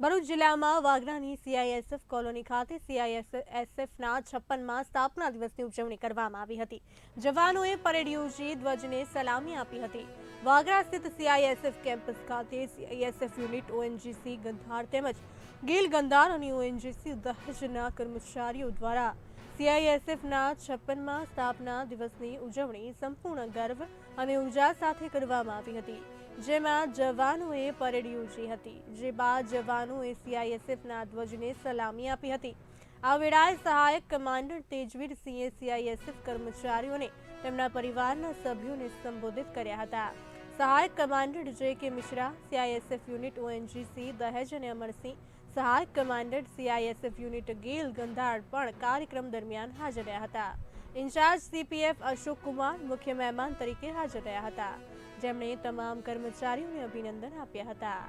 ભરૂચ જિલ્લામાં વાગરાની CISF colony ખાતે સીઆઈએસએફના છપ્પનમાં સ્થાપના દિવસની ઉજવણી કરવામાં આવી હતી. જવાનોએ પરેડ યોજી ધ્વજને સલામી આપી હતી. વાગરા સ્થિત સીઆઈએસએફ કેમ્પસ ખાતે સીઆઈએસએફ યુનિટ ઓએનજીસી ગંધાર તેમજ ગીલ ગંધાર અને ઓએનજીસી દહેજના કર્મચારીઓ દ્વારા સીઆઈએસએફના છપ્પનમાં સ્થાપના દિવસની ઉજવણી સંપૂર્ણ ગર્વ અને ઊર્જા સાથે કરવામાં આવી હતી. જેમાં જવાનોએ પરેડ યોજી હતી. જે બાદ જવાનોએ સીઆઈએસએફના ધ્વજને સલામી આપી હતી. આ વેળાએ સહાયક કમાન્ડર તેજવીર સિંહે સીઆઈએસએફ કર્મચારીઓને તેમના પરિવારના સભ્યોને સંબોધિત કર્યા હતા. સહાયક કમાન્ડર જે કે મિશ્રા સીઆઈએસએફ યુનિટ ઓએનજીસી દહેજ અને અમરસિંહ સહાયક commander CISF unit GAIL Gandhar પણ કાર્યક્રમ દરમિયાન હાજર રહ્યા હતા. ઇન્ચાર્જ સીપીએફ અશોક કુમાર, મુખ્ય મહેમાન તરીકે હાજર રહ્યા હતા. જેમણે તમામ કર્મચારીઓને અભિનંદન આપ્યા હતા.